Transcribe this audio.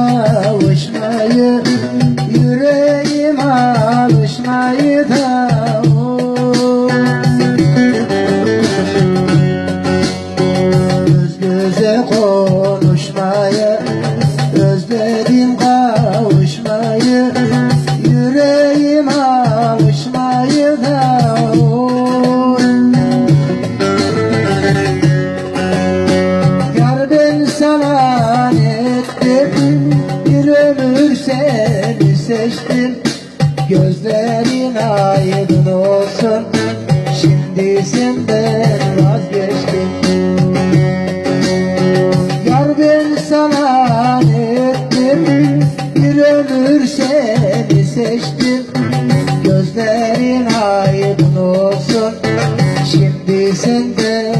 kavuşmayı Yüreğim alışmayı da Göz göze konuşmayı Özledim kavuşmayı Yüreğim alışmayı da Yar sana ne ömür seni seçtim Gözlerin aydın olsun. Şimdi senden vazgeçtim. Yar ben sana ettim Bir ömür seni seçtim. Gözlerin aydın olsun. Şimdi senden